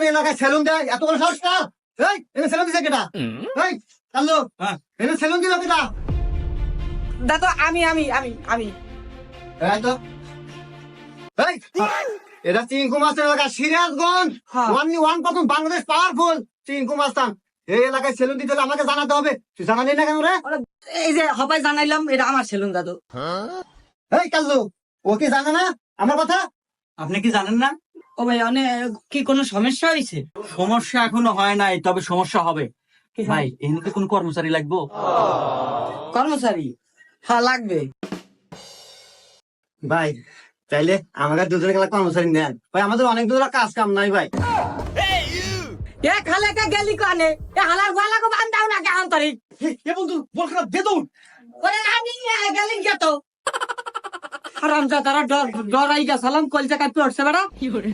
তুমি এলাকায় সেলুন দেয়? এত বড় সাহস না এই এনে সেলুন দিছে কেটা? এই হ্যাঁ। সেলুন দিল কেটা? দাদু আমি আমি আমি আমি। এই তো। এই এটা চিঙ্কু মাস্টার এলাকা সিরাজগঞ্জ। হ্যাঁ। ওয়ান ওয়ান প্রথম বাংলাদেশ পাওয়ারফুল চিঙ্কু মাস্টার এই এলাকায় সেলুন দিতে হলে আমাকে জানাতে হবে। তুই জানালি না কেন রে? এই যে হবাই জানাইলাম এটা আমার সেলুন দাদু। এই কাল্লু ও কি জানে না? আমার কথা? আপনি কি জানেন না? ও ভাই অনেক কি কোনো সমস্যা হয়েছে সমস্যা এখনও হয় নাই তবে সমস্যা হবে। ভাই এখানে কোন কর্মচারী লাগবো? কর্মচারী? হ্যাঁ লাগবে। ভাই তাইলে আমাকে দুজনে গেলে কর্মচারী নেন। ভাই আমাদের অনেক দূর কাজ কাম নাই ভাই। এ খালে কে গেলি কানে এ হালার গলা বান্ধাও না কে আন্তরিক? এ বন্ধু বল খারাপ দে দৌড়। ওরে আমি গেলি কে তো। হারাম যা তারা ডর ডরাই গেছালাম কল বেড়া। কি বেড়া